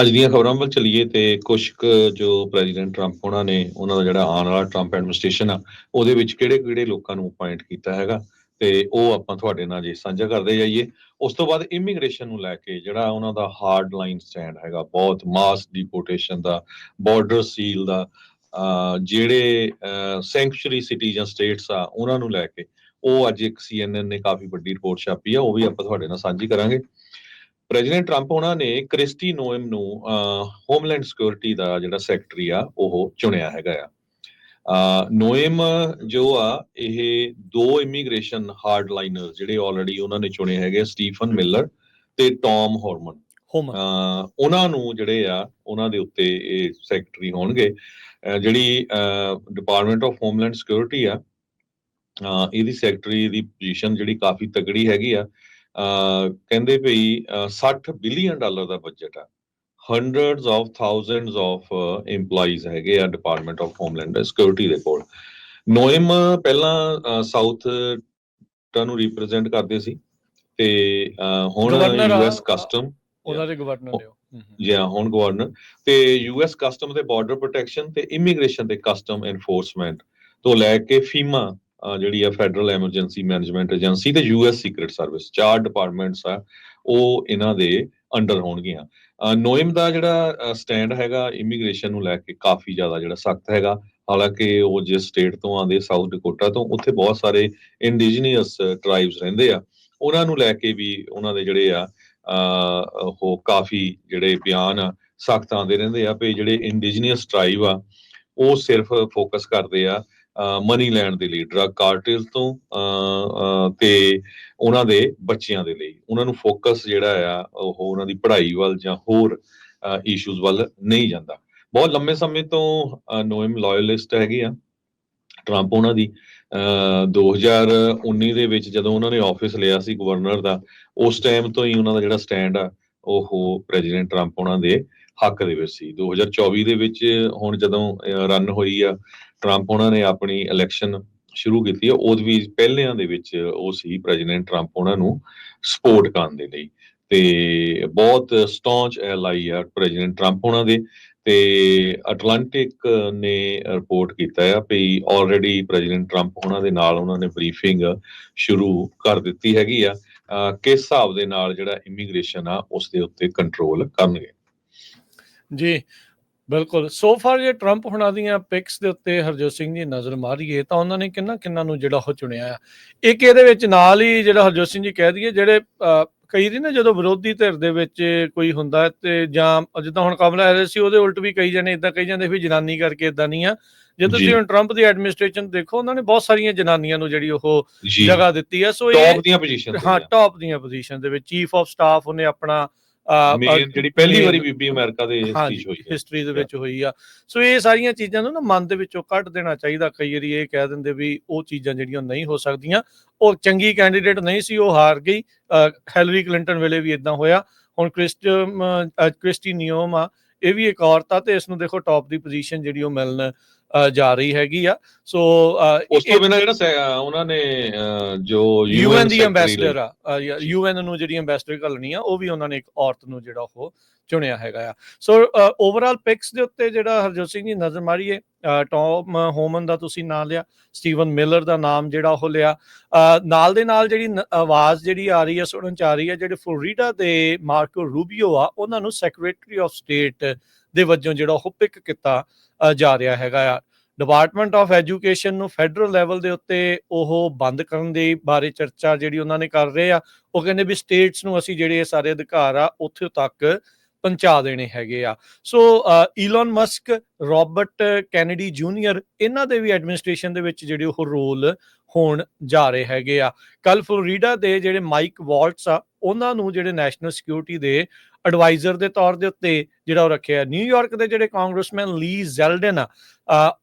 ਅੱਜ ਦੀਆਂ ਖਬਰਾਂ ਵੱਲ ਚਲੀਏ ਤੇ ਕੁਝ ਕੁ ਜੋ ਪ੍ਰੈਜ਼ੀਡੈਂਟ ਟਰੰਪ ਉਹਨਾਂ ਨੇ, ਉਹਨਾਂ ਦਾ ਜਿਹੜਾ ਆਉਣ ਵਾਲਾ ਟਰੰਪ ਐਡਮਿਨਿਸਟ੍ਰੇਸ਼ਨ ਆ, ਉਹਦੇ ਵਿੱਚ ਕਿਹੜੇ-ਕਿਹੜੇ ਲੋਕਾਂ ਨੂੰ ਅਪਾਇੰਟ ਕੀਤਾ ਹੈਗਾ ਤੇ ਉਹ ਆਪਾਂ ਤੁਹਾਡੇ ਨਾਲ ਜੇ ਸਾਂਝਾ ਕਰਦੇ ਜਾਈਏ। ਉਸ ਤੋਂ ਬਾਅਦ ਇਮੀਗ੍ਰੇਸ਼ਨ ਨੂੰ ਲੈ ਕੇ ਜਿਹੜਾ ਉਹਨਾਂ ਦਾ ਹਾਰਡ ਲਾਈਨ ਸਟੈਂਡ ਹੈਗਾ, ਬਹੁਤ ਮਾਸ ਡਿਪੋਰਟੇਸ਼ਨ ਦਾ ਬਾਰਡਰ ਸੀਲ ਦਾ ਜਿਹੜੇ ਸੈਂਕਚਰੀ ਸਿਟੀ ਜਾਂ ਸਟੇਟਸ ਆ, ਉਹਨਾਂ ਨੂੰ ਲੈ ਕੇ, ਉਹ ਅੱਜ ਇੱਕ CNN ਨੇ ਕਾਫੀ ਵੱਡੀ ਰਿਪੋਰਟ ਛਾਪੀ ਆ, ਉਹ ਵੀ ਆਪਾਂ ਤੁਹਾਡੇ ਨਾਲ ਸਾਂਝੀ ਕਰਾਂਗੇ। ਪ੍ਰੈਜ਼ੀਡੈਂਟ ਟਰੰਪ ਉਹਨਾਂ ਨੇ ਕ੍ਰਿਸਟੀ ਨੋਇਮ ਨੂੰ ਹੋਮਲੈਂਡ ਸਿਕਿਉਰਿਟੀ ਦਾ ਜਿਹੜਾ ਸੈਕਟਰੀ ਆ ਉਹ ਚੁਣਿਆ ਹੈਗਾ ਆ। ਨੋਇਮ ਜੋ ਆ ਇਹ ਦੋ ਇਮੀਗ੍ਰੇਸ਼ਨ ਹਾਰਡ ਲਾਈਨਰ ਜਿਹੜੇ ਆਲਰੇਡੀ ਉਹਨਾਂ ਨੇ ਚੁਣੇ ਹੈਗੇ ਸਟੀਫਨ ਮਿਲਰ ਤੇ ਟਾਮ ਹਾਰਮਨ ਉਹਨਾਂ ਨੂੰ ਜਿਹੜੇ ਆ ਉਹਨਾਂ ਦੇ ਉੱਤੇ ਇਹ ਸੈਕਟਰੀ ਹੋਣਗੇ। ਜਿਹੜੀ ਡਿਪਾਰਟਮੈਂਟ ਆਫ ਹੋਮਲੈਂਡ ਸਿਕਿਉਰਿਟੀ ਆ ਇਹਦੀ ਸੈਕਟਰੀ ਦੀ ਪੋਜੀਸ਼ਨ ਜਿਹੜੀ ਕਾਫੀ ਤਗੜੀ ਹੈਗੀ ਆ। ਕਹਿੰਦੇ ਭਈ ਅਹ 60 ਬਿਲੀਅਨ ਡਾਲਰ ਦਾ ਬਜਟ ਆ। Hundreds of thousands of EMPLOYEES ਹੈਗੇ ਆ ਡਿਪਾਰਟਮੈਂਟ ਆਫ ਹੋਮਲੈਂਡ ਸਿਕਿਉਰਿਟੀ ਦੇ ਕੋਲ। ਨੋਇਮ ਪਹਿਲਾਂ ਸਾਊਥ ਨੂੰ ਰਿਪਰੈਜ਼ੈਂਟ ਕਰਦੇ ਸੀ ਤੇ ਹੁਣ ਯੂਐਸ ਕਸਟਮ ਉਹਨਾਂ ਦੇ ਗਵਰਨਰ ਨੇ। ਜਾਂ ਹੁਣ ਗਵਰਨਰ ਤੇ ਯੂਐਸ ਕਸਟਮ ਤੇ ਬਾਰਡਰ ਪ੍ਰੋਟੈਕਸ਼ਨ ਤੇ ਇਮੀਗ੍ਰੇਸ਼ਨ ਤੇ ਕਸਟਮ ਐਨਫੋਰਸਮੈਂਟ ਤੋਂ ਲੈ ਕੇ ਫੀਮਾ ਜਿਹੜੀ ਆ ਫੈਡਰਲ ਐਮਰਜੈਂਸੀ ਮੈਨੇਜਮੈਂਟ ਏਜੰਸੀ ਤੇ ਯੂਐਸ ਸੀਕ੍ਰੀਟ ਸਰਵਿਸ ਚਾਰ ਡਿਪਾਰਟਮੈਂਟਸ ਆ, ਉਹ ਇਹਨਾਂ ਦੇ ਅੰਡਰ ਹੋਣਗੀਆਂ। ਨੋਇਮ ਦਾ ਜਿਹੜਾ ਸਟੈਂਡ ਹੈਗਾ ਇਮੀਗ੍ਰੇਸ਼ਨ ਨੂੰ ਲੈ ਕੇ ਕਾਫੀ ਜ਼ਿਆਦਾ ਜਿਹੜਾ ਸਖਤ ਹੈਗਾ। ਹਾਲਾਂਕਿ ਉਹ ਜਿਸ ਸਟੇਟ ਤੋਂ ਆਉਂਦੇ ਸਾਊਥ ਡਕੋਟਾ ਤੋਂ, ਉੱਥੇ ਬਹੁਤ ਸਾਰੇ ਇੰਡੀਜੀਨੀਅਸ ਟ੍ਰਾਈਬਸ ਰਹਿੰਦੇ ਆ। ਉਹਨਾਂ ਨੂੰ ਲੈ ਕੇ ਵੀ ਉਹਨਾਂ ਦੇ ਜਿਹੜੇ ਆ ਉਹ ਕਾਫੀ ਜਿਹੜੇ ਬਿਆਨ ਆ, ਸਖਤ ਆਉਂਦੇ ਰਹਿੰਦੇ ਆ ਵੀ ਜਿਹੜੇ ਇੰਡੀਜੀਨੀਅਸ ਟ੍ਰਾਈਬ ਆ, ਉਹ ਸਿਰਫ ਫੋਕਸ ਕਰਦੇ ਆ ਮਨੀ ਲੈਣ ਦੇ ਲਈ ਡਰਗ ਕਾਰਟੇਲ ਤੋਂ ਤੇ ਉਹਨਾਂ ਦੇ ਬੱਚਿਆਂ ਦੇ ਲਈ। ਉਹਨਾਂ ਨੂੰ ਫੋਕਸ ਜਿਹੜਾ ਆ, ਉਹ ਉਹਨਾਂ ਦੀ ਪੜ੍ਹਾਈ ਵੱਲ ਜਾਂ ਹੋਰ ਇਸ਼ੂਜ਼ ਵੱਲ ਨਹੀਂ ਜਾਂਦਾ। ਬਹੁਤ ਲੰਮੇ ਸਮੇਂ ਤੋਂ ਨੋਇਮ ਲਾਇਲਿਸਟ ਹੈਗੇ ਆ। ਟਰੰਪ ਉਹਨਾਂ ਦੀ 2019 ਦੇ ਵਿੱਚ ਜਦੋਂ ਉਹਨਾਂ ਨੇ ਆਫਿਸ ਲਿਆ ਸੀ ਗਵਰਨਰ ਦਾ, ਉਸ ਟਾਈਮ ਤੋਂ ਹੀ ਉਹਨਾਂ ਦਾ ਜਿਹੜਾ ਸਟੈਂਡ ਆ, ਉਹ ਪ੍ਰੈਜ਼ੀਡੈਂਟ ਟਰੰਪ ਉਹਨਾਂ ਦੇ ਹੱਕ ਦੇ ਵਿੱਚ ਸੀ। 2024 ਦੇ ਵਿੱਚ ਹੁਣ ਜਦੋਂ ਰਨ ਹੋਈ ਆ ਟਰੰਪ ਉਹਨਾਂ ਨੇ ਆਪਣੀ ਇਲੈਕਸ਼ਨ ਸ਼ੁਰੂ ਕੀਤੀ ਆ ਉਹਦੇ ਵੀ ਪਹਿਲਿਆਂ ਦੇ ਵਿੱਚ ਉਹ ਸੀ ਪ੍ਰੈਜ਼ੀਡੈਂਟ ਟਰੰਪ ਉਹਨਾਂ ਨੂੰ ਸਪੋਰਟ ਕਰਨ ਦੇ ਲਈ। ਤੇ ਬਹੁਤ ਸਟੌਂਚ ਐਲਾਈ ਆ ਪ੍ਰੈਜ਼ੀਡੈਂਟ ਟਰੰਪ ਉਹਨਾਂ ਦੇ। ਤੇ ਅਟਲਾਂਟਿਕ ਨੇ ਰਿਪੋਰਟ ਕੀਤਾ ਆ ਵੀ ਆਲਰੇਡੀ ਪ੍ਰੈਜ਼ੀਡੈਂਟ ਟਰੰਪ ਉਹਨਾਂ ਦੇ ਨਾਲ ਉਹਨਾਂ ਨੇ ਬਰੀਫਿੰਗ ਸ਼ੁਰੂ ਕਰ ਦਿੱਤੀ ਹੈਗੀ ਆ। ਕਿਸ ਹਿਸਾਬ ਦੇ ਨਾਲ ਜਿਹੜਾ ਇਮੀਗ੍ਰੇਸ਼ਨ ਆ ਉਸ ਦੇ ਉੱਤੇ ਕੰਟਰੋਲ ਕਰਨਗੇ। ਜੀ ਬਿਲਕੁਲ। ਸੋ ਫਾਰ ਜੇ ਟਰੰਪ ਹੁਣਾਂ ਦੀਆਂ ਪਿਕਸ ਦੇ ਉੱਤੇ ਹਰਜੋਤ ਸਿੰਘ ਜੀ ਨਜ਼ਰ ਮਾਰੀਏ ਤਾਂ ਉਹਨਾਂ ਨੇ ਕਿੰਨਾ ਕਿੰਨਾ ਨੂੰ ਜਿਹੜਾ ਉਹ ਚੁਣਿਆ ਆ। ਇੱਕ ਇਹਦੇ ਵਿੱਚ ਨਾਲ ਹੀ ਜਿਹੜਾ ਹਰਜੋਤ ਸਿੰਘ ਜੀ ਕਹਿ ਦਈਏ ਜਿਹੜੇ ਕਈ ਦੀ ਨਾ ਜਦੋਂ ਵਿਰੋਧੀ ਧਿਰ ਦੇ ਵਿੱਚ ਕੋਈ ਹੁੰਦਾ ਤੇ ਜਾਂ ਜਿੱਦਾਂ ਹੁਣ ਕਮਲਾ ਹੈਰਿਸ ਸੀ ਉਹਦੇ ਉਲਟ ਵੀ ਕਈ ਜਣੇ ਇਦਾਂ ਕਹੀ ਜਾਂਦੇ ਵੀ ਜਨਾਨੀ ਕਰਕੇ ਇਦਾਂ ਨਹੀਂ ਆ। ਜੇ ਤੁਸੀਂ। ਹੁਣ ਟਰੰਪ ਦੀ ਐਡਮਿਨਿਸਟ੍ਰੇਸ਼ਨ ਦੇਖੋ ਉਹਨਾਂ ਨੇ ਬਹੁਤ ਸਾਰੀਆਂ ਜਨਾਨੀਆਂ ਨੂੰ ਜਿਹੜੀ ਉਹ ਜਗ੍ਹਾ ਦਿੱਤੀ ਹੈ ਸੋ ਟੌਪ ਇਹ ਦੀਆਂ ਪੋਜੀਸ਼ਨ ਹਾਂ ਟੌਪ ਦੀਆਂ ਪੋਜੀਸ਼ਨ ਦੇ ਵਿੱਚ ਚੀਫ ਆਫ ਸਟਾਫ ਉਹਨੇ ਆਪਣਾ ਮੇਨ ਜਿਹੜੀ ਪਹਿਲੀ ਵਾਰੀ ਬੀਬੀ ਅਮਰੀਕਾ ਦੇ ਹਿਸਟਰੀ ਹੋਈ ਹੈ। ਹਿਸਟਰੀ ਦੇ ਵਿੱਚ ਹੋਈ ਆ। ਸੋ ਇਹ ਸਾਰੀਆਂ ਚੀਜ਼ਾਂ ਨੂੰ ਨਾ ਮਨ ਦੇ ਵਿੱਚੋਂ ਕੱਢ ਦੇਣਾ ਚਾਹੀਦਾ। ਕਈ ਵਾਰੀ ਇਹ ਕਹਿ ਦਿੰਦੇ ਵੀ ਉਹ ਚੀਜ਼ਾਂ ਜਿਹੜੀਆਂ ਨਹੀਂ ਹੋ ਸਕਦੀਆਂ। ਉਹ ਚੰਗੀ ਕੈਂਡੀਡੇਟ ਨਹੀਂ ਸੀ ਉਹ ਹਾਰ ਗਈ। ਹੈਲਰੀ ਕਲਿੰਟਨ ਵੇਲੇ ਵੀ ਇਦਾਂ ਹੋਇਆ। ਹੁਣ ਕ੍ਰਿਸਟ ਕ੍ਰਿਸਟੀ ਨਿਯੋਮ ਆ। ਇਹ ਵੀ ਇੱਕ ਔਰਤ ਆ ਤੇ ਇਸ ਨੂੰ ਦੇਖੋ ਟੌਪ ਦੀ ਪੋਜੀਸ਼ਨ ਜਿਹੜੀ ਉਹ ਮਿਲਣ। ਜਾ ਰਹੀ ਹੈਗੀ ਆ। ਸੋ ਉਸ ਤੋਂ ਬਿਨਾਂ ਜਿਹੜਾ ਉਹਨਾਂ ਨੇ ਜੋ ਯੂਐਨ ਦੀ ਐਮਬੈਸਡਰ ਆ ਯੂਐਨ ਨੂੰ ਜਿਹੜੀ ਐਮਬੈਸਡਰ ਘੱਲਣੀ ਆ ਉਹ ਵੀ ਉਹਨਾਂ ਨੇ ਇੱਕ ਔਰਤ ਨੂੰ ਜਿਹੜਾ ਉਹ ਚੁਣਿਆ ਹੈਗਾ ਆ। ਸੋ ਓਵਰਆਲ ਪਿਕਸ ਦੇ ਉੱਤੇ ਜਿਹੜਾ ਹਰਜੋਤ ਸਿੰਘ ਜੀ ਨਜ਼ਰ ਮਾਰੀਏ ਟੌਮ ਹੋਮਨ ਦਾ ਤੁਸੀਂ ਨਾਮ ਲਿਆ ਸਟੀਵਨ ਮਿਲਰ ਦਾ ਨਾਮ ਜਿਹੜਾ ਉਹ ਲਿਆ ਨਾਲ ਦੇ ਨਾਲ ਜਿਹੜੀ ਨ- ਆਵਾਜ਼ ਜਿਹੜੀ ਆ ਰਹੀ ਹੈ ਸੁਣਨ ਚ ਆ ਰਹੀ ਹੈ ਜਿਹੜੇ ਫਲੋਰੀਡਾ ਦੇ ਮਾਰਕੋ ਰੂਬੀਓ ਆ ਉਹਨਾਂ ਨੂੰ ਸੈਕਟਰੀ ਆਫ ਸਟੇਟ ਦੇ ਵਜੋਂ ਜਿਹੜਾ ਉਹ ਪਿਕ ਕੀਤਾ ਜਾ ਰਿਹਾ ਹੈਗਾ ਆ। ਡਿਪਾਰਟਮੈਂਟ ਆਫ ਐਜੂਕੇਸ਼ਨ ਨੂੰ ਫੈਡਰਲ ਲੈਵਲ ਦੇ ਉੱਤੇ ਉਹ ਬੰਦ ਕਰਨ ਦੇ ਬਾਰੇ ਚਰਚਾ ਜਿਹੜੀ ਉਹਨਾਂ ਨੇ ਕਰ ਰਹੇ ਆ, ਉਹ ਕਹਿੰਦੇ ਵੀ ਸਟੇਟਸ ਨੂੰ ਅਸੀਂ ਜਿਹੜੇ ਇਹ ਸਾਰੇ ਅਧਿਕਾਰ ਆ, ਉੱਥੇ ਤੱਕ ਪਹੁੰਚਾ ਦੇਣੇ ਹੈਗੇ ਆ। So Elon Musk Robert Kennedy Junior ਇਹਨਾਂ ਦੇ ਵੀ ਐਡਮਿਨਿਸਟ੍ਰੇਸ਼ਨ ਦੇ ਵਿੱਚ ਜਿਹੜੇ ਉਹ ਰੋਲ ਹੋਣ ਜਾ ਰਹੇ ਹੈਗੇ ਆ। ਕੱਲ ਫਲੋਰੀਡਾ ਦੇ ਜਿਹੜੇ ਮਾਈਕ ਵਾਲਟਸ ਆ, ਉਹਨਾਂ ਨੂੰ ਜਿਹੜੇ ਨੈਸ਼ਨਲ ਸਿਕਿਉਰਿਟੀ ਦੇ ਐਡਵਾਈਜ਼ਰ ਦੇ ਤੌਰ ਦੇ ਉੱਤੇ ਜਿਹੜਾ ਉਹ ਰੱਖਿਆ ਨਿਊਯਾਰਕ ਦੇ ਜਿਹੜੇ ਕਾਂਗਰਸਮੈਨ ਲੀ ਜ਼ੈਲਡਨ ਆ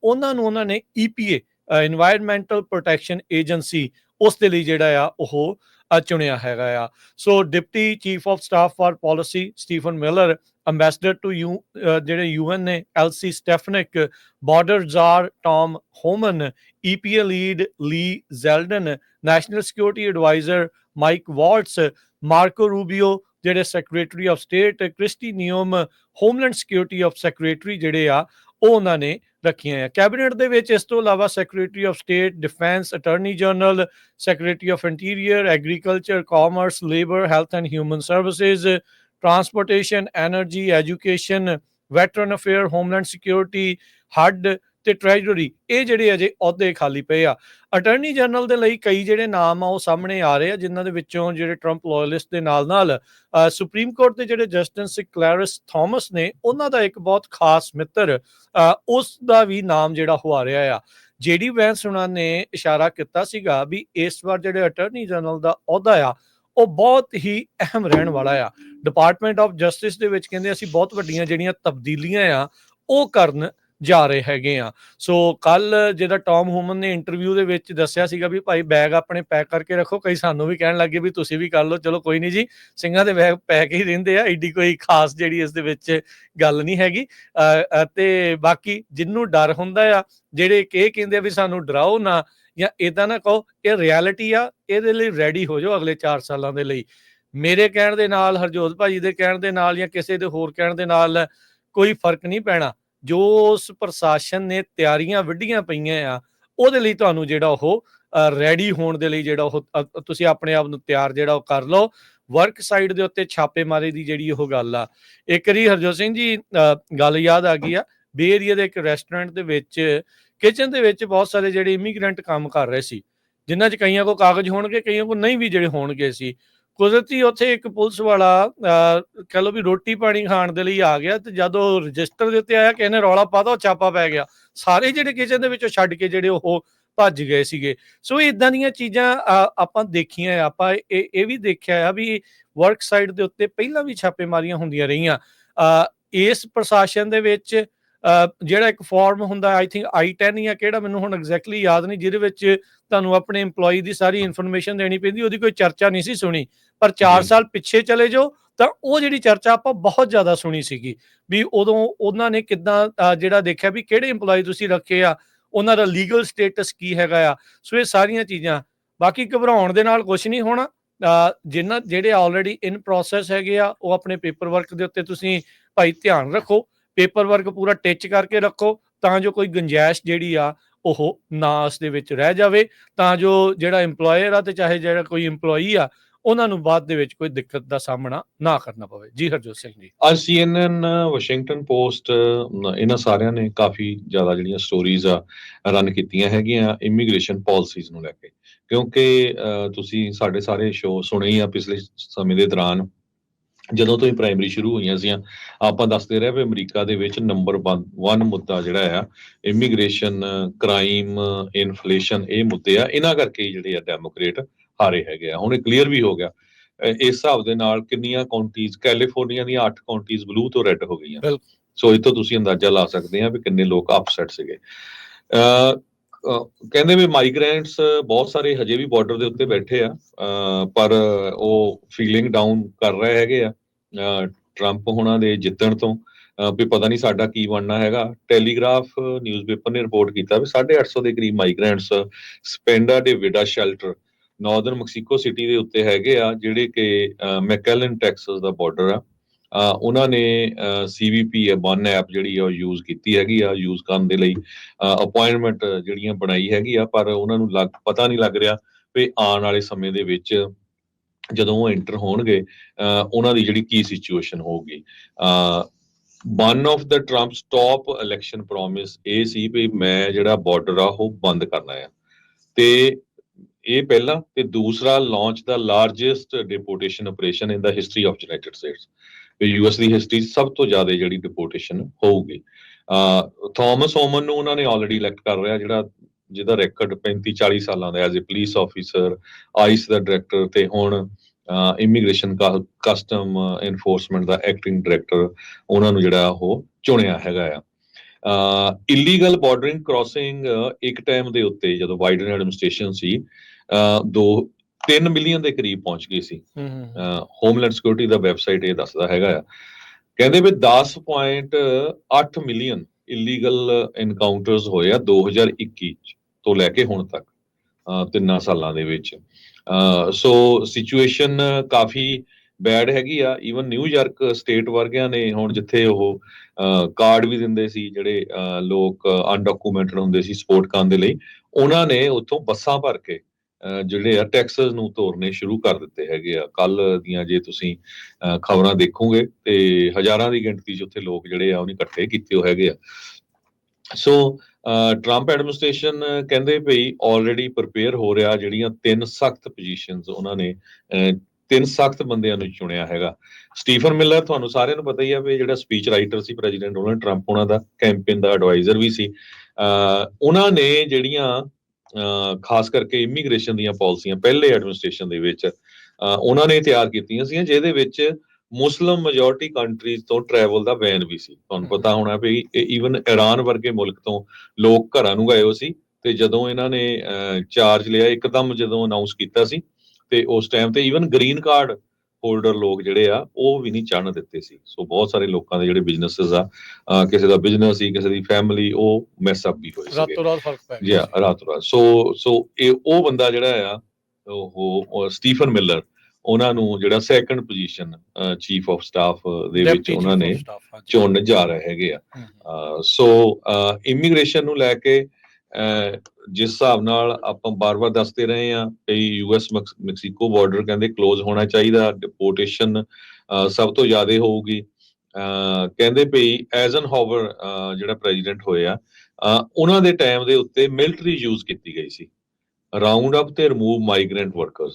ਉਹਨਾਂ ਨੂੰ ਉਹਨਾਂ ਨੇ ਈਪੀਏ এনवायरमेंटਲ ਪ੍ਰੋਟੈਕਸ਼ਨ ਏਜੰਸੀ ਉਸ ਦੇ ਲਈ ਜਿਹੜਾ ਆ, ਉਹ ਚੁਣਿਆ ਹੈਗਾ ਆ। So deputy chief of staff for policy Stephen Miller ambassador to U ਜਿਹੜੇ ਯੂਐਨ ਨੇ Elise Stefanik border czar Tom Homan EPA lead Lee Zeldin national security adviser Mike Waltz Marco Rubio ਜਿਹੜੇ secretary of state Kristi Noem homeland security of secretary ਜਿਹੜੇ ਆ, ਉਹ ਉਹਨਾਂ ਨੇ ਰੱਖੀਆਂ ਆ। ਕੈਬਨਿਟ ਦੇ ਵਿੱਚ ਇਸ ਤੋਂ ਇਲਾਵਾ secretary of state defence attorney general secretary of interior agriculture commerce labour health and human services transportation energy education veteran affair homeland security HUD ਤੇ ਟ੍ਰੈਜਰੀ ਇਹ ਜਿਹੜੇ ਅਜੇ ਅਹੁਦੇ ਖਾਲੀ ਪਏ ਆ। ਅਟਾਰਨੀ ਜਨਰਲ ਦੇ ਲਈ ਕਈ ਜਿਹੜੇ ਨਾਮ ਆ, ਉਹ ਸਾਹਮਣੇ ਆ ਰਹੇ ਆ, ਜਿਨ੍ਹਾਂ ਦੇ ਵਿੱਚੋਂ ਜਿਹੜੇ ਟਰੰਪ ਲਾਇਲਿਸਟ ਦੇ ਨਾਲ ਨਾਲ ਸੁਪਰੀਮ ਕੋਰਟ ਦੇ ਜਿਹੜੇ ਜਸਟਿਸ ਕਲੈਰਿਸ ਥਾਮਸ ਨੇ, ਉਹਨਾਂ ਦਾ ਇੱਕ ਬਹੁਤ ਖਾਸ ਮਿੱਤਰ ਉਸ ਦਾ ਵੀ ਨਾਮ ਜਿਹੜਾ ਹੋ ਰਿਹਾ ਆ। ਜੇਡੀ ਵੈਂਸ ਉਹਨਾਂ ਨੇ ਇਸ਼ਾਰਾ ਕੀਤਾ ਸੀਗਾ ਵੀ ਇਸ ਵਾਰ ਜਿਹੜੇ ਅਟਾਰਨੀ ਜਨਰਲ ਦਾ ਅਹੁਦਾ ਆ, ਉਹ ਬਹੁਤ ਹੀ ਅਹਿਮ ਰਹਿਣ ਵਾਲਾ ਆ। ਡਿਪਾਰਟਮੈਂਟ ਆਫ ਜਸਟਿਸ ਦੇ ਵਿੱਚ ਕਹਿੰਦੇ ਅਸੀਂ ਬਹੁਤ ਵੱਡੀਆਂ ਜਿਹੜੀਆਂ ਤਬਦੀਲੀਆਂ ਆ, ਉਹ ਕਰਨ ਜਾ ਰਹੇ ਹੈਗੇ ਆ। ਸੋ ਕੱਲ ਜਿਹੜਾ ਟੌਮ ਹੂਮਨ ਨੇ ਇੰਟਰਵਿਊ ਦੇ ਵਿੱਚ ਦੱਸਿਆ ਸੀਗਾ ਵੀ ਭਾਈ ਬੈਗ ਆਪਣੇ ਪੈਕ ਕਰਕੇ ਰੱਖੋ, ਕਈ ਸਾਨੂੰ ਵੀ ਕਹਿਣ ਲੱਗੇ ਵੀ ਤੁਸੀਂ ਵੀ ਕਰ ਲਓ। ਚਲੋ ਕੋਈ ਨਹੀਂ ਜੀ, ਸਿੰਘਾਂ ਦੇ ਬੈਗ ਪੈਕ ਹੀ ਰਹਿੰਦੇ ਆ, ਏਡੀ ਕੋਈ ਖਾਸ ਜਿਹੜੀ ਇਸ ਦੇ ਵਿੱਚ ਗੱਲ ਨਹੀਂ ਹੈਗੀ। ਤੇ ਬਾਕੀ ਜਿੰਨੂੰ ਡਰ ਹੁੰਦਾ ਆ, ਜਿਹੜੇ ਕਿ ਇਹ ਕਹਿੰਦੇ ਆ ਵੀ ਸਾਨੂੰ ਡਰਾਓ ਨਾ, ਜਾਂ ਇਦਾਂ ਨਾ ਕਹੋ, ਇਹ ਰਿਐਲਿਟੀ ਆ, ਇਹਦੇ ਲਈ ਰੈਡੀ ਹੋ ਜਾਓ ਅਗਲੇ 4 ਸਾਲਾਂ ਦੇ ਲਈ। ਮੇਰੇ ਕਹਿਣ ਦੇ ਨਾਲ, ਹਰਜੋਤ ਭਾਜੀ ਦੇ ਕਹਿਣ ਦੇ ਨਾਲ ਜਾਂ ਕਿਸੇ ਦੇ ਹੋਰ ਕਹਿਣ ਦੇ ਨਾਲ ਕੋਈ ਫ਼ਰਕ ਨਹੀਂ ਪੈਣਾ। ਜੋ ਉਸ ਪ੍ਰਸ਼ਾਸਨ ਨੇ ਤਿਆਰੀਆਂ ਵਿੱਢੀਆਂ ਪਈਆਂ ਆ ਉਹਦੇ ਲਈ ਤੁਹਾਨੂੰ ਜਿਹੜਾ ਉਹ ਰੈਡੀ ਹੋਣ ਦੇ ਲਈ ਜਿਹੜਾ ਉਹ ਤੁਸੀਂ ਆਪਣੇ ਆਪ ਨੂੰ ਤਿਆਰ ਜਿਹੜਾ ਉਹ ਕਰ ਲਓ। ਵਰਕ ਸਾਈਡ ਦੇ ਉੱਤੇ ਛਾਪੇਮਾਰੀ ਦੀ ਜਿਹੜੀ ਉਹ ਗੱਲ ਆ। ਇੱਕ ਵਾਰੀ ਹਰਜੋਤ ਸਿੰਘ ਜੀ ਅ, ਗੱਲ ਯਾਦ ਆ ਗਈ ਆ ਬੇ ਏਰੀਆ ਦੇ ਇੱਕ ਰੈਸਟੋਰੈਂਟ ਦੇ ਵਿੱਚ ਕਿਚਨ ਦੇ ਵਿੱਚ ਬਹੁਤ ਸਾਰੇ ਜਿਹੜੇ ਇਮੀਗ੍ਰੈਂਟ ਕੰਮ ਕਰ ਰਹੇ ਸੀ ਜਿਨ੍ਹਾਂ 'ਚ ਕਈਆਂ ਕੋ ਕਾਗਜ਼ ਹੋਣਗੇ ਕਈਆਂ ਕੋ ਨਹੀਂ ਵੀ ਜਿਹੜੇ ਹੋਣਗੇ ਸੀ। ਕੁਦਰਤੀ ਉੱਥੇ ਇੱਕ ਪੁਲਿਸ ਵਾਲਾ ਅਹ, ਕਹਿ ਲਓ ਵੀ ਰੋਟੀ ਪਾਣੀ ਖਾਣ ਦੇ ਲਈ ਆ ਗਿਆ ਤੇ ਜਦੋਂ ਰਜਿਸਟਰ ਦੇ ਉੱਤੇ ਆਇਆ ਕਿਸੇ ਨੇ ਰੌਲਾ ਪਾਤਾ ਉਹ ਛਾਪਾ ਪੈ ਗਿਆ। ਸਾਰੇ ਜਿਹੜੇ ਕਿਚਨ ਦੇ ਵਿੱਚੋਂ ਛੱਡ ਕੇ ਜਿਹੜੇ ਉਹ ਭੱਜ ਗਏ ਸੀਗੇ। ਸੋ ਇਦਾਂ ਦੀਆਂ ਚੀਜ਼ਾਂ ਅ, ਆਪਾਂ ਦੇਖੀਆਂ ਆ, ਆਪਾਂ ਇਹ ਇਹ ਵੀ ਦੇਖਿਆ ਆ ਵੀ ਵਰਕ ਸਾਈਡ ਦੇ ਉੱਤੇ ਪਹਿਲਾਂ ਵੀ ਛਾਪੇਮਾਰੀਆਂ ਹੁੰਦੀਆਂ ਰਹੀਆਂ। ਅ, ਇਸ ਪ੍ਰਸ਼ਾਸਨ ਦੇ ਵਿੱਚ ਜਿਹੜਾ ਇੱਕ ਫਾਰਮ ਹੁੰਦਾ ਆਈ ਥਿੰਕ i10 ਜਾਂ ਕਿਹੜਾ ਮੈਨੂੰ ਹੁਣ ਐਗਜ਼ੈਕਟਲੀ ਯਾਦ ਨਹੀਂ ਜਿਹਦੇ ਵਿੱਚ ਤੁਹਾਨੂੰ ਆਪਣੇ EMPLOYE ਦੀ ਸਾਰੀ ਇਨਫੋਰਮੇਸ਼ਨ ਦੇਣੀ ਪੈਂਦੀ ਉਹਦੀ ਕੋਈ ਚਰਚਾ ਨਹੀਂ ਸੀ ਸੁਣੀ। ਪਰ 4 ਜੀ। ਸਾਲ ਪਿੱਛੇ ਚਲੇ ਜਾਓ ਤਾਂ ਉਹ ਜਿਹੜੀ ਚਰਚਾ ਆਪਾਂ ਬਹੁਤ ਜ਼ਿਆਦਾ ਸੁਣੀ ਸੀਗੀ ਵੀ ਉਦੋਂ ਉਹਨਾਂ ਨੇ ਕਿਦਾਂ ਜਿਹੜਾ ਦੇਖਿਆ ਵੀ ਕਿਹੜੇ EMPLOYE ਤੁਸੀਂ ਰੱਖੇ ਆ ਉਹਨਾਂ ਦਾ ਲੀਗਲ ਸਟੇਟਸ ਕੀ ਹੈਗਾ ਆ। ਸੋ ਇਹ ਸਾਰੀਆਂ ਚੀਜ਼ਾਂ ਬਾਕੀ ਘਬਰਾਉਣ ਦੇ ਨਾਲ ਕੁਝ ਨਹੀਂ ਹੋਣਾ ਜਿਨ੍ਹਾਂ ਜਿਹੜੇ ਆਲਰੇਡੀ ਇਨ ਪ੍ਰੋਸੈਸ ਹੈਗੇ ਆ ਉਹ ਆਪਣੇ ਪੇਪਰ ਵਰਕ ਦੇ ਉੱਤੇ ਤੁਸੀਂ ਭਾਈ ਧਿਆਨ ਰੱਖੋ। ਪੇਪਰ ਵਰਕ ਪੂਰਾ ਟਿਚ ਕਰਕੇ ਰੱਖੋ, ਤਾਂ ਜੋ ਕੋਈ ਗੁੰਜਾਇਸ਼ ਜਿਹੜੀ ਆ, ਉਹ ਨਾ ਉਸ ਦੇ ਵਿੱਚ ਰਹਿ ਜਾਵੇ, ਤਾਂ ਜੋ ਜਿਹੜਾ EMPLOYER ਆ ਤੇ ਚਾਹੇ ਜਿਹੜਾ ਕੋਈ EMPLOYEE ਆ, ਉਹਨਾਂ ਨੂੰ ਬਾਅਦ ਦੇ ਵਿੱਚ ਕੋਈ ਦਿੱਕਤ ਦਾ ਸਾਹਮਣਾ ਨਾ ਕਰਨਾ ਪਵੇ। ਜੀ ਹਰਜੋਤ ਸਿੰਘ ਜੀ। ਅੱਜ CNN ਵਾਸ਼ਿੰਗਟਨ ਪੋਸਟ ਇਹਨਾਂ ਸਾਰਿਆਂ ਨੇ ਕਾਫੀ ਜ਼ਿਆਦਾ ਜਿਹੜੀਆਂ ਸਟੋਰੀਜ਼ ਆ ਰਨ ਕੀਤੀਆਂ ਹੈਗੀਆਂ ਇਮੀਗ੍ਰੇਸ਼ਨ ਪਾਲਿਸੀਜ਼ ਨੂੰ ਲੈ ਕੇ। ਕਿਉਂਕਿ ਤੁਸੀਂ ਸਾਡੇ ਸਾਰੇ ਸ਼ੋਅ ਸੁਣੇ ਹੀ ਆ ਪਿਛਲੇ ਸਮੇਂ ਦੇ ਦੌਰਾਨ। ਜਦੋਂ ਤੋਂ ਹੀ ਪ੍ਰਾਇਮਰੀ ਸ਼ੁਰੂ ਹੋਈਆਂ ਸੀ ਆਪਾਂ ਦੱਸਦੇ ਰਹੇ ਵੀ ਅਮਰੀਕਾ ਦੇ ਵਿੱਚ ਨੰਬਰ 1 ਮੁੱਦਾ ਜਿਹੜਾ ਆ ਇਮੀਗ੍ਰੇਸ਼ਨ ਕ੍ਰਾਈਮ ਇਨਫਲੇਸ਼ਨ ਇਹ ਮੁੱਦੇ ਆ। ਇਹਨਾਂ ਕਰਕੇ ਜਿਹੜੇ ਆ ਡੈਮੋਕ੍ਰੇਟ ਹਾਰੇ ਹੈਗੇ ਆ। ਹੁਣ ਇਹ ਕਲੀਅਰ ਵੀ ਹੋ ਗਿਆ। ਇਸ ਹਿਸਾਬ ਦੇ ਨਾਲ ਕਿੰਨੀਆਂ ਕਾਉਂਟੀਜ਼ ਕੈਲੀਫੋਰਨੀਆ ਦੀਆਂ 8 ਕਾਉਂਟੀਜ਼ ਬਲੂ ਤੋਂ ਰੈੱਡ ਹੋ ਗਈਆਂ। ਸੋ ਇਹ ਤੋਂ ਤੁਸੀਂ ਅੰਦਾਜ਼ਾ ਲਾ ਸਕਦੇ ਆ ਵੀ ਕਿੰਨੇ ਲੋਕ ਅਪਸੈਟ ਸੀਗੇ। ਕਹਿੰਦੇ ਵੀ ਮਾਈਗ੍ਰੈਂਟਸ ਬਹੁਤ ਸਾਰੇ ਹਜੇ ਵੀ ਬਾਰਡਰ ਦੇ ਉੱਤੇ ਬੈਠੇ ਆ ਪਰ ਉਹ ਫੀਲਿੰਗ ਡਾਊਨ ਕਰ ਰਹੇ ਹੈਗੇ ਆ ਟਰੰਪ ਹੁਣਾਂ ਦੇ ਜਿੱਤਣ ਤੋਂ ਵੀ ਪਤਾ ਨਹੀਂ ਸਾਡਾ ਕੀ ਬਣਨਾ ਹੈਗਾ। ਟੈਲੀਗ੍ਰਾਫ ਨਿਊਜ਼ਪੇਪਰ ਨੇ ਰਿਪੋਰਟ ਕੀਤਾ ਵੀ 850 ਦੇ ਕਰੀਬ migrants Senda de Vida shelter northern Mexico city ਦੇ ਉੱਤੇ ਹੈਗੇ ਆ, ਜਿਹੜੇ ਕਿ ਮੈਕੈਲਨ ਟੈਕਸਸ ਦਾ ਬਾਰਡਰ ਆ। ਉਹਨਾਂ ਨੇ ਸੀਵੀਪੀ ਬਨ ਐਪ ਜਿਹੜੀ ਆ ਉਹ ਯੂਜ਼ ਕੀਤੀ ਹੈਗੀ ਆ ਯੂਜ਼ ਕਰਨ ਦੇ ਲਈ ਅਪਾਇੰਟਮੈਂਟ ਜਿਹੜੀਆਂ ਬਣਾਈ ਹੈਗੀ ਆ, ਪਰ ਉਹਨਾਂ ਨੂੰ ਲੱਗ, ਪਤਾ ਨਹੀਂ ਲੱਗ ਰਿਹਾ ਵੀ ਆਉਣ ਵਾਲੇ ਸਮੇਂ ਦੇ ਵਿੱਚ ਜਦੋਂ ਉਹ ਐਂਟਰ ਹੋਣਗੇ ਉਹਨਾਂ ਦੀ ਜਿਹੜੀ ਕੀ ਸਿਚੁਏਸ਼ਨ ਹੋਊਗੀ। One of the Trump's top election promise ਇਹ ਸੀ ਵੀ ਮੈਂ ਜਿਹੜਾ ਬਾਰਡਰ ਆ, ਉਹ ਬੰਦ ਕਰਨਾ ਆ। ਤੇ ਇਹ ਪਹਿਲਾ, ਤੇ ਦੂਸਰਾ launch the largest deportation operation in the history of United States US the history ਸਭ ਤੋਂ ਜ਼ਿਆਦਾ ਜਿਹੜੀ ਡਿਪੋਰਟੇਸ਼ਨ ਹੋਊਗੀ। ਥਾਮਸ ਹੋਮਨ ਨੂੰ ਉਹਨਾਂ ਨੇ ਆਲਰੇਡੀ ਇਲੈਕਟ ਕਰ ਰਿਹਾ ਜਿਹੜਾ ਜਿਹਦਾ ਰੈਕੋਰਡ 35 40 ਸਾਲਾਂ ਦਾ as a police officer ICE the director ਤੇ ਹੁਣ ਇਮੀਗ੍ਰੇਸ਼ਨ ਕਸਟਮ ਐਨਫੋਰਸਮੈਂਟ ਦਾ ਐਕਟਿੰਗ ਡਾਇਰੈਕਟਰ ਉਹਨਾਂ ਨੂੰ ਜਿਹੜਾ ਉਹ ਚੁਣਿਆ ਹੈਗਾ ਆ। ਇਲੀਗਲ ਬਾਰਡਰਿੰਗ ਕ੍ਰਾਸਿੰਗ ਇੱਕ ਟਾਈਮ ਦੇ ਉੱਤੇ ਜਦੋਂ ਬਾਈਡਨ ਐਡਮਿਨਿਸਟ੍ਰੇਸ਼ਨ ਸੀ ਅ, ਦੋ 3 ਮਿਲੀਅਨ ਦੇ ਕਰੀਬ ਪਹੁੰਚ ਗਈ ਸੀ। ਹੋਮਲੈਂਡ ਸਿਕਿਉਰਿਟੀ ਦਾ ਵੈਬਸਾਈਟ ਇਹ ਦੱਸਦਾ ਹੈਗਾ ਆ। ਕਹਿੰਦੇ ਵੀ 10.8 ਮਿਲੀਅਨ ਇਲੀਗਲ ਐਨਕਾਊਂਟਰਸ ਹੋਏ ਆ 2021 ਚ ਤੋਂ ਲੈ ਕੇ ਹੁਣ ਤੱਕ ਤਿੰਨਾਂ ਸਾਲਾਂ ਦੇ ਵਿੱਚ। ਸੋ ਸਿਚੁਏਸ਼ਨ ਕਾਫੀ ਬੈਡ ਹੈਗੀ ਆ। ਈਵਨ ਨਿਊਯਾਰਕ ਸਟੇਟ ਵਰਗਿਆਂ ਨੇ ਹੁਣ ਜਿੱਥੇ ਉਹ ਕਾਰਡ ਵੀ ਦਿੰਦੇ ਸੀ ਜਿਹੜੇ ਲੋਕ ਅਨਡਾਕੂਮੈਂਟਡ ਹੁੰਦੇ ਸੀ ਸਪੋਰਟ ਕਰਨ ਦੇ ਲਈ ਉਹਨਾਂ ਨੇ ਉੱਥੋਂ ਬੱਸਾਂ ਭਰ ਕੇ ਜਿਹੜੇ ਆ ਟੈਕਸਸ ਨੂੰ ਤੋਰਨੇ ਸ਼ੁਰੂ ਕਰ ਦਿੱਤੇ ਹੈਗੇ ਆ। ਕੱਲ ਦੀਆਂ ਜੇ ਤੁਸੀਂ ਖਬਰਾਂ ਦੇਖੋਗੇ ਤੇ ਹਜ਼ਾਰਾਂ ਦੀ ਗਿਣਤੀ 'ਚ ਉੱਥੇ ਲੋਕ ਜਿਹੜੇ ਆ ਉਹਨੇ ਇਕੱਠੇ ਕੀਤੇ ਹੋ ਹੈਗੇ ਆ। ਸੋ ਟਰੰਪ ਐਡਮਿਨਿਸਟ੍ਰੇਸ਼ਨ ਕਹਿੰਦੇ ਭਈ ਆਲਰੇਡੀ ਪ੍ਰਪੇਅਰ ਹੋ ਰਿਹਾ ਜਿਹੜੀਆਂ ਤਿੰਨ ਸਖਤ ਪੋਜੀਸ਼ਨਸ ਉਹਨਾਂ ਨੇ ਅਹ, ਤਿੰਨ ਸਖਤ ਬੰਦਿਆਂ ਨੂੰ ਚੁਣਿਆ ਹੈਗਾ। ਸਟੀਫਨ ਮਿਲਰ ਤੁਹਾਨੂੰ ਸਾਰਿਆਂ ਨੂੰ ਪਤਾ ਹੀ ਆ ਵੀ ਜਿਹੜਾ ਸਪੀਚ ਰਾਈਟਰ ਸੀ ਪ੍ਰੈਜ਼ੀਡੈਂਟ ਡੋਨਲਡ ਟਰੰਪ ਉਹਨਾਂ ਦਾ ਕੈਂਪੇਨ ਦਾ ਐਡਵਾਈਜ਼ਰ ਵੀ ਸੀ। ਅਹ, ਉਹਨਾਂ ਨੇ ਜਿਹੜੀਆਂ ਖਾਸ ਕਰਕੇ ਇਮੀਗ੍ਰੇਸ਼ਨ ਦੀਆਂ ਪਾਲਿਸੀਆਂ ਪਹਿਲੇ ਐਡਮਿਨਿਸਟ੍ਰੇਸ਼ਨ ਦੇ ਵਿੱਚ ਉਹਨਾਂ ਨੇ ਤਿਆਰ ਕੀਤੀਆਂ ਸੀ ਜਿਹਦੇ ਵਿੱਚ ਮੁਸਲਮ ਮੈਜੋਰਟੀ ਕੰਟਰੀਜ਼ ਤੋਂ ਟਰੈਵਲ ਦਾ ਬੈਨ ਵੀ ਸੀ। ਤੁਹਾਨੂੰ ਪਤਾ ਹੋਣਾ ਵੀ ਈਵਨ ਈਰਾਨ ਵਰਗੇ ਮੁਲਕ ਤੋਂ ਲੋਕ ਘਰਾਂ ਨੂੰ ਗਏ ਹੋ ਸੀ ਤੇ ਜਦੋਂ ਇਹਨਾਂ ਨੇ ਚਾਰਜ ਲਿਆ ਇੱਕਦਮ ਜਦੋਂ ਅਨਾਉਂਸ ਕੀਤਾ ਸੀ ਤੇ ਉਸ ਟਾਈਮ ਤੇ ਈਵਨ ਗ੍ਰੀਨ ਕਾਰਡ ਹੋਲਡਰ ਲੋਕ ਜਿਹੜੇ ਆ ਉਹ ਵੀ ਨਹੀਂ ਚੜਨ ਦਿੱਤੇ ਸੀ। ਸੋ ਬਹੁਤ ਸਾਰੇ ਲੋਕਾਂ ਦੇ ਜਿਹੜੇ ਬਿਜ਼ਨੈਸਸ ਆ ਕਿਸੇ ਦਾ ਬਿਜ਼ਨਸ ਸੀ ਕਿਸੇ ਦੀ ਫੈਮਿਲੀ ਉਹ ਮੈਸ ਅਪ ਵੀ ਹੋਏ ਸੀਗੇ। ਰਾਤੋਂ ਰਾਤ ਫ਼ਰਕ ਪੈ ਜੀ ਹਾਂ, ਰਾਤ ਰਾਤ। ਸੋ ਸੋ ਇਹ ਉਹ ਬੰਦਾ ਜਿਹੜਾ ਆ ਉਹ ਸਟੀਫਨ ਮਿਲਰ ਉਹਨਾਂ ਨੂੰ ਜਿਹੜਾ second position chief of staff ਦੇ ਵਿੱਚ ਉਹਨਾਂ ਨੇ। ਚੁਣਨ ਜਾ ਰਹੇ ਹੈਗੇ ਆ। ਸੋ ਇਮੀਗ੍ਰੇਸ਼ਨ ਨੂੰ ਲੈ ਕੇ ਜਿਸ ਹਿਸਾਬ ਨਾਲ ਆਪਾਂ ਬਾਰ-ਬਾਰ ਦੱਸਦੇ ਰਹੇ ਆ ਕਿ ਯੂਐਸ ਮੈਕਸੀਕੋ ਬਾਰਡਰ ਕਹਿੰਦੇ ক্লোਜ਼ ਹੋਣਾ ਚਾਹੀਦਾ ਡਿਪੋਰਟੇਸ਼ਨ ਸਭ ਤੋਂ ਜ਼ਿਆਦਾ ਹੋਊਗੀ। ਅਹ, ਕਹਿੰਦੇ ਭਈ ਐਜ਼ਨਹਾਵਰ ਜਿਹੜਾ ਪ੍ਰੈਜ਼ੀਡੈਂਟ ਹੋਇਆ ਉਹਨਾਂ ਦੇ ਟਾਈਮ ਦੇ ਉੱਤੇ ਮਿਲਟਰੀ ਯੂਜ਼ ਕੀਤੀ ਗਈ ਸੀ। ਰਾਉਂਡ ਅਪ ਤੇ ਰਿਮੂਵ ਮਾਈਗ੍ਰੈਂਟ ਵਰਕਰਸ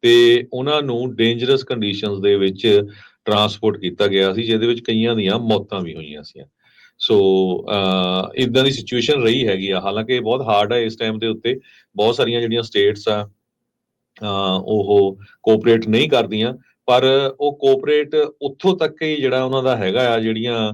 ਤੇ ਉਹਨਾਂ ਨੂੰ ਡੇਂਜਰਸ ਕੰਡੀਸ਼ਨਸ ਦੇ ਵਿੱਚ ਟਰਾਂਸਪੋਰਟ ਕੀਤਾ ਗਿਆ ਸੀ ਜਿਹਦੇ ਵਿੱਚ ਕਈਆਂ ਦੀਆਂ ਮੌਤਾਂ ਵੀ ਹੋਈਆਂ ਸੀ ਸੋ ਇਦਾਂ ਦੀ ਸਿਚੁਏਸ਼ਨ ਰਹੀ ਹੈਗੀ ਆ। ਹਾਲਾਂਕਿ ਬਹੁਤ ਹਾਰਡ ਹੈ ਇਸ ਟਾਈਮ ਦੇ ਉੱਤੇ। ਬਹੁਤ ਸਾਰੀਆਂ ਜਿਹੜੀਆਂ ਸਟੇਟਸ ਆ ਉਹ ਕੋਆਪਰੇਟ ਨਹੀਂ ਕਰਦੀਆਂ। ਪਰ ਉਹ ਕੋਆਪਰੇਟ ਉੱਥੋਂ ਤੱਕ ਹੀ ਜਿਹੜਾ ਉਹਨਾਂ ਦਾ ਹੈਗਾ ਆ ਜਿਹੜੀਆਂ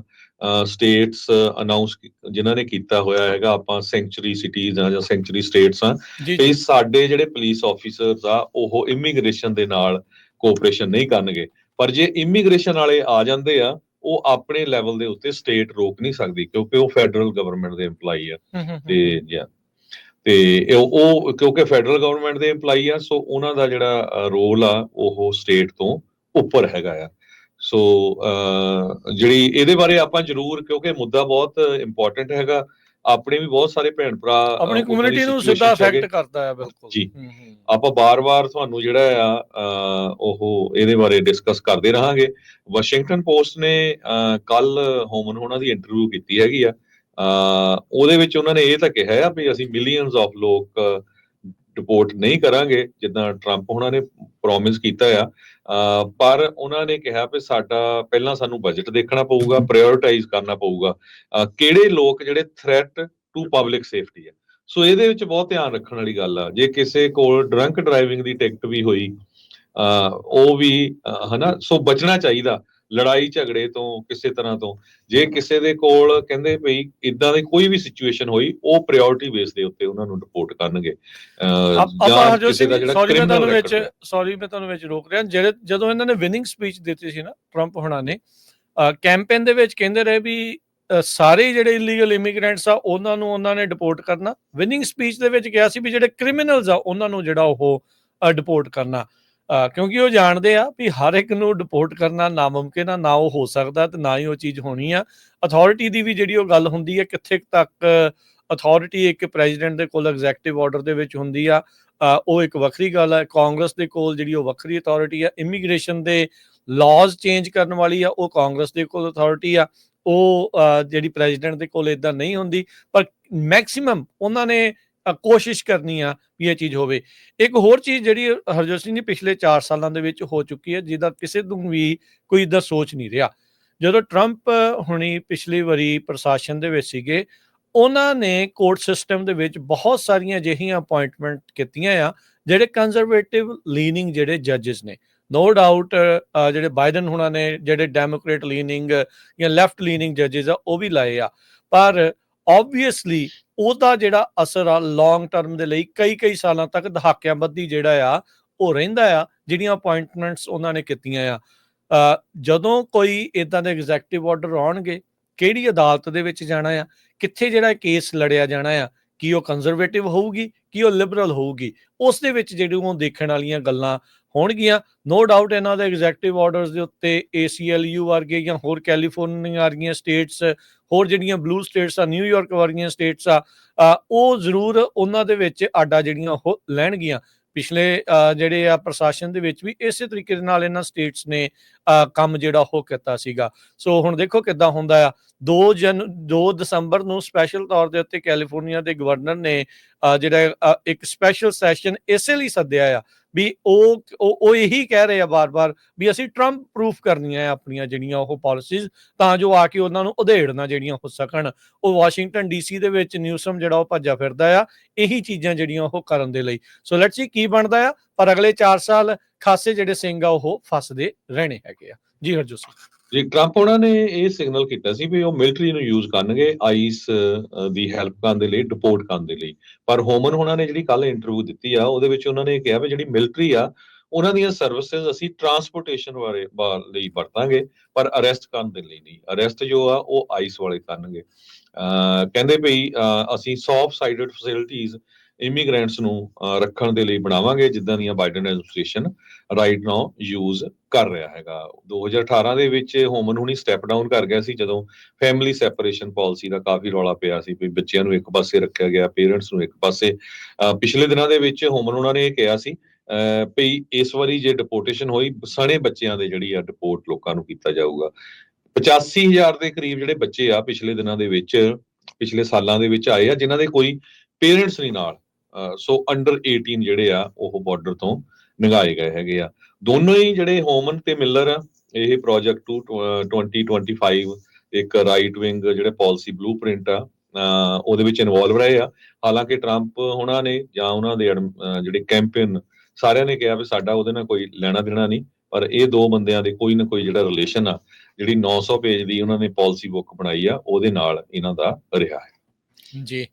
ਸਟੇਟਸ ਅਨਾਉਂਸ ਜਿਨ੍ਹਾਂ ਨੇ ਕੀਤਾ ਹੋਇਆ ਹੈਗਾ ਆਪਾਂ ਸੈਂਚੁਰੀ ਸਿਟੀਜ਼ ਆ ਜਾਂ ਸੈਂਚੁਰੀ ਸਟੇਟਸ ਆ ਤੇ ਸਾਡੇ ਜਿਹੜੇ ਪੁਲਿਸ ਆਫੀਸਰਸ ਆ ਉਹ ਇਮੀਗ੍ਰੇਸ਼ਨ ਦੇ ਨਾਲ ਕੋਆਪਰੇਸ਼ਨ ਨਹੀਂ ਕਰਨਗੇ। ਪਰ ਜੇ ਇਮੀਗ੍ਰੇਸ਼ਨ ਵਾਲੇ ਆ ਜਾਂਦੇ ਆ ਉਹ ਆਪਣੇ ਲੈਵਲ ਦੇ ਉੱਤੇ ਸਟੇਟ ਰੋਕ ਨਹੀਂ ਸਕਦੀ ਕਿਉਂਕਿ ਉਹ ਫੈਡਰਲ ਗਵਰਨਮੈਂਟ ਦੇ EMPLOYE ਆ। ਤੇ ਜਾਂ ਤੇ ਉਹ ਕਿਉਂਕਿ ਫੈਡਰਲ ਗਵਰਨਮੈਂਟ ਦੇ EMPLOYE ਆ ਸੋ ਉਹਨਾਂ ਦਾ ਜਿਹੜਾ ਰੋਲ ਆ ਉਹ ਸਟੇਟ ਤੋਂ ਉੱਪਰ ਹੈਗਾ ਆ। ਸੋ ਜਿਹੜੀ ਇਹਦੇ ਬਾਰੇ ਆਪਾਂ ਜ਼ਰੂਰ ਕਿਉਂਕਿ ਮੁੱਦਾ ਬਹੁਤ ਇੰਪੋਰਟੈਂਟ ਹੈਗਾ। ਆਪਣੇ ਵੀ ਬਹੁਤ ਸਾਰੇ ਭੈਣ ਭਰਾ ਆਪਣੀ ਕਮਿਊਨਿਟੀ ਨੂੰ ਸਿੱਧਾ। ਅਫੈਕਟ ਕਰਦਾ ਹੈ ਬਿਲਕੁਲ। ਜੀ। ਆਪਾਂ ਬਾਰ-ਬਾਰ ਤੁਹਾਨੂੰ ਜਿਹੜਾ ਆ ਉਹ ਇਹਦੇ ਬਾਰੇ ਡਿਸਕਸ ਕਰਦੇ ਰਹਾਂਗੇ। ਵਾਸ਼ਿੰਗਟਨ ਪੋਸਟ ਨੇ ਕੱਲ ਹੋਮਨ ਹੋਣਾ ਦੀ ਇੰਟਰਵਿਊ ਕੀਤੀ ਹੈਗੀ ਆ। ਉਹਦੇ ਵਿੱਚ ਉਹਨਾਂ ਨੇ ਇਹ ਤਾਂ ਕਿਹਾ ਆ ਵੀ ਅਸੀਂ ਮਿਲੀਅਨਸ ਆਫ ਲੋਕ ਰਿਪੋਰਟ ਨਹੀਂ ਕਰਾਂਗੇ ਜਿੱਦਾਂ ਟਰੰਪ ਉਹਨਾਂ ਨੇ ਪ੍ਰੋਮਿਸ ਕੀਤਾ ਆ। ਪਰ ਉਹਨਾਂ ਨੇ ਕਿਹਾ ਵੀ ਸਾਡਾ ਪਹਿਲਾਂ ਸਾਨੂੰ ਬਜਟ ਦੇਖਣਾ ਪਊਗਾ ਪ੍ਰਾਇੋਰਟਾਈਜ਼ ਕਰਨਾ ਪਊਗਾ। ਕਿਹੜੇ ਲੋਕ ਜਿਹੜੇ ਥ੍ਰੈਟ ਟੂ ਪਬਲਿਕ ਸੇਫਟੀ ਹੈ ਸੋ ਇਹਦੇ ਵਿੱਚ ਬਹੁਤ ਧਿਆਨ ਰੱਖਣ ਵਾਲੀ ਗੱਲ ਆ। ਜੇ ਕਿਸੇ ਕੋਲ ਡਰੰਕ ਡਰਾਈਵਿੰਗ ਦੀ ਟਿਕਟ ਵੀ ਹੋਈ, ਅਹ, ਉਹ ਵੀ ਹਨਾ ਸੋ ਬਚਣਾ ਚਾਹੀਦਾ। ਲੜਾਈ ਝਗੜੇ ਤੋਂ ਕਿਸੇ ਤਰ੍ਹਾਂ ਤੋਂ ਜੇ ਕਿਸੇ ਦੇ ਕੋਲ ਕਹਿੰਦੇ ਭਈ ਇਦਾਂ ਦੀ ਕੋਈ ਵੀ ਸਿਚੁਏਸ਼ਨ ਹੋਈ ਉਹ ਪ੍ਰਾਇੋਰਟੀ ਬੇਸ ਦੇ ਉੱਤੇ ਉਹਨਾਂ ਨੂੰ ਰਿਪੋਰਟ ਕਰਨਗੇ ਜਾਂ ਕਿਸੇ ਸਿੰਘ ਦਾ ਜਿਹੜਾ ਸੌਰੀ ਮੈਂ ਤੁਹਾਨੂੰ ਵਿੱਚ। ਸੌਰੀ ਮੈਂ ਤੁਹਾਨੂੰ ਵਿੱਚ ਰੋਕ ਰਿਹਾ ਜਿਹੜੇ ਜਦੋਂ ਇਹਨਾਂ ਨੇ ਵਿਨਿੰਗ ਸਪੀਚ ਦਿੱਤੀ ਸੀ ਨਾ ਟਰੰਪ ਹੁਣਾਂ ਨੇ ਕੈਂਪੇਨ ਦੇ ਵਿੱਚ ਕਹਿੰਦੇ ਰਹੇ ਵੀ ਸਾਰੇ ਜਿਹੜੇ ਇਲੀਗਲ ਇਮੀਗ੍ਰੈਂਟਸ ਆ ਉਹਨਾਂ ਨੂੰ ਉਹਨਾਂ ਨੇ ਡਿਪੋਰਟ ਕਰਨਾ ਵਿਨਿੰਗ ਸਪੀਚ ਦੇ ਵਿੱਚ ਕਿਹਾ ਸੀ ਵੀ ਜਿਹੜੇ ਕ੍ਰਿਮੀਨਲਸ ਆ ਉਹਨਾਂ ਨੂੰ ਜਿਹੜਾ ਉਹ ਡਿਪੋਰਟ ਕਰਨਾ ਕਿਉਂਕਿ ਉਹ ਜਾਣਦੇ ਆ ਵੀ ਹਰ ਇੱਕ ਨੂੰ ਡਿਪੋਰਟ ਕਰਨਾ ਨਾਮੁਮਕਿਨ ਆ, ਨਾ ਉਹ ਹੋ ਸਕਦਾ ਤੇ ਨਾ ਹੀ ਉਹ ਚੀਜ਼ ਹੋਣੀ ਆ। ਅਥਾਰਟੀ ਦੀ ਵੀ ਜਿਹੜੀ ਉਹ ਗੱਲ ਹੁੰਦੀ ਹੈ ਕਿੱਥੇ ਤੱਕ ਅਥਾਰਟੀ ਇੱਕ ਪ੍ਰੈਜ਼ੀਡੈਂਟ ਦੇ ਕੋਲ ਐਗਜ਼ੈਕਟਿਵ ਆਰਡਰ ਦੇ ਵਿੱਚ ਹੁੰਦੀ ਆ ਉਹ ਇੱਕ ਵੱਖਰੀ ਗੱਲ ਹੈ ਕਾਂਗਰਸ ਦੇ ਕੋਲ ਜਿਹੜੀ ਉਹ ਵੱਖਰੀ ਅਥਾਰਟੀ ਆ ਇਮੀਗ੍ਰੇਸ਼ਨ ਦੇ ਲਾਜ਼ ਚੇਂਜ ਕਰਨ ਵਾਲੀ ਆ, ਉਹ ਕਾਂਗਰਸ ਦੇ ਕੋਲ ਅਥਾਰਟੀ ਆ, ਉਹ ਜਿਹੜੀ ਪ੍ਰੈਜ਼ੀਡੈਂਟ ਦੇ ਕੋਲ ਇਦਾਂ ਨਹੀਂ ਹੁੰਦੀ, ਪਰ ਮੈਕਸਿਮਮ ਉਹਨਾਂ ਨੇ ਕੋਸ਼ਿਸ਼ ਕਰਨੀ ਆ ਵੀ ਇਹ ਚੀਜ਼ ਹੋਵੇ। ਇੱਕ ਹੋਰ ਚੀਜ਼ ਜਿਹੜੀ ਹਰਜੋਤ ਸਿੰਘ ਜੀ ਪਿਛਲੇ 4 ਸਾਲਾਂ ਦੇ ਵਿੱਚ ਹੋ ਚੁੱਕੀ ਹੈ, ਜਿਹਦਾ ਕਿਸੇ ਨੂੰ ਵੀ ਕੋਈ ਇਦਾਂ ਸੋਚ ਨਹੀਂ ਰਿਹਾ। ਜਦੋਂ ਟਰੰਪ ਹੁਣੀ ਪਿਛਲੀ ਵਾਰੀ ਪ੍ਰਸ਼ਾਸਨ ਦੇ ਵਿੱਚ ਸੀਗੇ, ਉਹਨਾਂ ਨੇ ਕੋਰਟ ਸਿਸਟਮ ਦੇ ਵਿੱਚ ਬਹੁਤ ਸਾਰੀਆਂ ਅਜਿਹੀਆਂ ਅਪਾਇੰਟਮੈਂਟ ਕੀਤੀਆਂ ਆ, ਜਿਹੜੇ ਕੰਜ਼ਰਵੇਟਿਵ ਲੀਨਿੰਗ ਜਿਹੜੇ ਜੱਜਸ ਨੇ। ਨੋ ਡਾਊਟ ਜਿਹੜੇ ਬਾਈਡਨ ਹੁਣਾਂ ਨੇ ਜਿਹੜੇ ਡੈਮੋਕ੍ਰੇਟ ਲੀਨਿੰਗ ਜਾਂ ਲੈਫਟ ਲੀਨਿੰਗ ਜੱਜਸ ਆ, ਉਹ ਵੀ ਲਾਏ ਆ। ਪਰ ਆਬਵੀਅਸਲੀ ਉਹਦਾ ਜਿਹੜਾ ਅਸਰ ਆ ਲੌਂਗ ਟਰਮ ਦੇ ਲਈ ਕਈ ਕਈ ਸਾਲਾਂ ਤੱਕ ਦਹਾਕਿਆਂ ਬੱਧੀ ਜਿਹੜਾ ਆ, ਉਹ ਰਹਿੰਦਾ ਆ, ਜਿਹੜੀਆਂ ਅਪਾਇੰਟਮੈਂਟਸ ਉਹਨਾਂ ਨੇ ਕੀਤੀਆਂ ਆ। ਜਦੋਂ ਕੋਈ ਇਦਾਂ ਦੇ ਐਗਜ਼ੈਕਟਿਵ ਆਰਡਰ ਆਉਣਗੇ, ਕਿਹੜੀ ਅਦਾਲਤ ਦੇ ਵਿੱਚ ਜਾਣਾ ਆ, ਕਿੱਥੇ ਜਿਹੜਾ ਕੇਸ ਲੜਿਆ ਜਾਣਾ ਆ, ਕੀ ਉਹ ਕੰਜ਼ਰਵੇਟਿਵ ਹੋਊਗੀ, ਕੀ ਉਹ ਲਿਬਰਲ ਹੋਊਗੀ, ਉਸ ਦੇ ਵਿੱਚ ਜਿਹੜੀ ਉਹ ਦੇਖਣ ਵਾਲੀਆਂ ਗੱਲਾਂ ਹੋਣਗੀਆਂ। ਨੋ ਡਾਊਟ ਇਹਨਾਂ ਦੇ ਐਗਜ਼ੈਕਟਿਵ ਆਰਡਰਸ ਦੇ ਉੱਤੇ ACLU ਵਰਗੇ ਜਾਂ ਹੋਰ ਕੈਲੀਫੋਰਨੀਆ ਵਰਗੀਆਂ ਸਟੇਟਸ ਹੋਰ ਜਿਹੜੀਆਂ ਬਲੂ ਸਟੇਟਸ ਆ ਨਿਊਯਾਰਕ ਵਰਗੀਆਂ ਸਟੇਟਸ ਆ ਉਹ ਜ਼ਰੂਰ ਉਹਨਾਂ ਦੇ ਵਿੱਚ ਆਡਾ ਜਿਹੜੀਆਂ ਉਹ ਲੈਣਗੀਆਂ। ਪਿਛਲੇ ਜਿਹੜੇ ਆ ਪ੍ਰਸ਼ਾਸਨ ਦੇ ਵਿੱਚ ਵੀ ਇਸੇ ਤਰੀਕੇ ਦੇ ਨਾਲ ਇਹਨਾਂ ਸਟੇਟਸ ਨੇ ਕੰਮ ਜਿਹੜਾ ਉਹ ਕੀਤਾ ਸੀਗਾ। ਸੋ ਹੁਣ ਦੇਖੋ ਕਿੱਦਾਂ ਹੁੰਦਾ ਆ। 2 ਜਨ 2 ਦਸੰਬਰ ਨੂੰ ਸਪੈਸ਼ਲ ਤੌਰ ਦੇ ਉੱਤੇ ਕੈਲੀਫੋਰਨੀਆ ਦੇ ਗਵਰਨਰ ਨੇ ਜਿਹੜਾ ਇੱਕ ਸਪੈਸ਼ਲ ਸੈਸ਼ਨ ਇਸੇ ਲਈ ਸੱਦਿਆ ਆ ਵੀ ਉਹ ਉਹ ਉਹ ਇਹੀ ਕਹਿ ਰਹੇ ਆ ਬਾਰ-ਬਾਰ ਵੀ ਅਸੀਂ ਟਰੰਪ ਪ੍ਰੂਫ ਕਰਨੀਆਂ ਆ ਆਪਣੀਆਂ ਜਿਹੜੀਆਂ ਉਹ ਪਾਲਿਸੀਜ਼ ਤਾਂ ਜੋ ਆ ਕੇ ਉਹਨਾਂ ਨੂੰ ਉਧੇੜਨਾ ਜਿਹੜੀਆਂ ਹੋ ਸਕਣ। ਉਹ ਵਾਸ਼ਿੰਗਟਨ ਡੀਸੀ ਦੇ ਵਿੱਚ ਨਿਊਸਮ ਜਿਹੜਾ ਉਹ ਭੱਜਾ ਫਿਰਦਾ ਆ, ਇਹੀ ਚੀਜ਼ਾਂ ਜਿਹੜੀਆਂ ਉਹ ਕਰਨ ਦੇ ਲਈ। ਸੋ ਲੈਟਸ ਸੀ ਕੀ ਬਣਦਾ ਆ, ਪਰ ਅਗਲੇ 4 ਸਾਲ ਖਾਸੇ ਜਿਹੜੇ ਸਿੰਘ ਆ, ਉਹ ਫਸਦੇ ਰਹਿਣੇ ਹੈਗੇ ਆ। ਜੀ ਹਰਜੋ ਸਿੰਘ। ਜੀ, ਟਰੰਪ ਉਹਨਾਂ ਨੇ ਇਹ ਸਿਗਨਲ ਕੀਤਾ ਸੀ ਵੀ ਉਹ ਮਿਲਟਰੀ ਨੂੰ ਯੂਜ਼ ਕਰਨਗੇ ਆਈਸ ਦੀ ਹੈਲਪ ਕਰਨ ਦੇ ਲਈ ਡਿਪੋਰਟ ਕਰਨ ਦੇ ਲਈ। ਪਰ ਹੋਮਨ ਉਹਨਾਂ ਨੇ ਜਿਹੜੀ ਕੱਲ ਇੰਟਰਵਿਊ ਦਿੱਤੀ ਆ, ਉਹਦੇ ਵਿੱਚ ਉਹਨਾਂ ਨੇ ਕਿਹਾ ਵੀ ਜਿਹੜੀ ਮਿਲਟਰੀ ਆ, ਉਹਨਾਂ ਦੀਆਂ ਸਰਵਿਸਿਜ਼ ਅਸੀਂ ਟਰਾਂਸਪੋਰਟੇਸ਼ਨ ਬਾਰੇ ਲਈ ਵਰਤਾਂਗੇ, ਪਰ ਅਰੈਸਟ ਕਰਨ ਦੇ ਲਈ ਨਹੀਂ। ਅਰੈਸਟ ਜੋ ਆ, ਉਹ ਆਈਸ ਵਾਲੇ ਕਰਨਗੇ। ਕਹਿੰਦੇ ਵੀ ਅਸੀਂ ਸੌਫਟ ਸਾਈਡਡ ਫੈਸਿਲਿਟੀਆਂ ਇਮੀਗ੍ਰੈਂਟਸ ਨੂੰ ਰੱਖਣ ਦੇ ਲਈ ਬਣਾਵਾਂਗੇ, ਜਿੱਦਾਂ ਦੀਆਂ Biden administration right now use ਕਰ ਰਿਹਾ ਹੈਗਾ। 2018 ਦੇ ਵਿੱਚ ਹੋਮਨ ਹੁਣੀ ਸਟੈਪ ਡਾਊਨ ਕਰ ਗਿਆ ਸੀ, ਜਦੋਂ ਫੈਮਿਲੀ ਸੈਪਰੇਸ਼ਨ ਪਾਲਿਸੀ ਦਾ ਕਾਫੀ ਰੌਲਾ ਪਿਆ ਸੀ, ਵੀ ਬੱਚਿਆਂ ਨੂੰ ਇੱਕ ਪਾਸੇ ਰੱਖਿਆ ਗਿਆ ਪੇਰੈਂਟਸ ਨੂੰ ਇੱਕ ਪਾਸੇ। ਪਿਛਲੇ ਦਿਨਾਂ ਦੇ ਵਿੱਚ ਹੋਮਨ ਉਹਨਾਂ ਨੇ ਇਹ ਕਿਹਾ ਸੀ ਅਹ ਵੀ ਇਸ ਵਾਰੀ ਜੇ ਡਿਪੋਰਟੇਸ਼ਨ ਹੋਈ, ਸਣੇ ਬੱਚਿਆਂ ਦੇ ਜਿਹੜੀ ਆ ਡਿਪੋਰਟ ਲੋਕਾਂ ਨੂੰ ਕੀਤਾ ਜਾਊਗਾ। 85000 ਦੇ ਕਰੀਬ ਜਿਹੜੇ ਬੱਚੇ ਆ, ਪਿਛਲੇ ਦਿਨਾਂ ਦੇ ਵਿੱਚ, ਪਿਛਲੇ ਸਾਲਾਂ ਦੇ ਵਿੱਚ ਆਏ ਆ, ਜਿਨ੍ਹਾਂ ਦੇ ਕੋਈ ਪੇਰੈਂਟਸ ਨਹੀਂ ਨਾਲ। ਸੋ ਅੰਡਰ 18 ਜਿਹੜੇ ਆ, ਉਹ ਬਾਰਡਰ ਤੋਂ ਨਿਗਾਏ ਗਏ ਹੈਗੇ ਆ। ਦੋਨੋਂ ਹੀ ਜਿਹੜੇ ਹੋਮਨ ਤੇ ਮਿਲਰ ਆ, ਇਹ ਪ੍ਰੋਜੈਕਟ 2025 ਇੱਕ ਰਾਈਟ ਵਿੰਗ ਜਿਹੜੇ ਪਾਲਿਸੀ ਬਲੂਪ੍ਰਿੰਟ ਆ ਉਹਦੇ ਵਿੱਚ ਇਨਵੋਲਵ ਰਹੇ ਆ। ਹਾਲਾਂਕਿ ਟਰੰਪ ਉਹਨਾਂ ਨੇ ਜਾਂ ਉਹਨਾਂ ਦੇ ਜਿਹੜੇ ਕੈਂਪੇਨ ਸਾਰਿਆਂ ਨੇ ਕਿਹਾ ਵੀ ਸਾਡਾ ਉਹਦੇ ਨਾਲ ਕੋਈ ਲੈਣਾ ਦੇਣਾ ਨਹੀਂ, ਪਰ ਇਹ ਦੋ ਬੰਦਿਆਂ ਦੇ ਕੋਈ ਨਾ ਕੋਈ ਜਿਹੜਾ ਰਿਲੇਸ਼ਨ ਆ, ਜਿਹੜੀ 900 ਪੇਜ ਦੀ ਉਹਨਾਂ ਨੇ ਪਾਲਿਸੀ ਬੁੱਕ ਬਣਾਈ ਆ, ਉਹਦੇ ਨਾਲ ਇਹਨਾਂ ਦਾ ਰਿਹਾ ਹੈ। ਜੀ।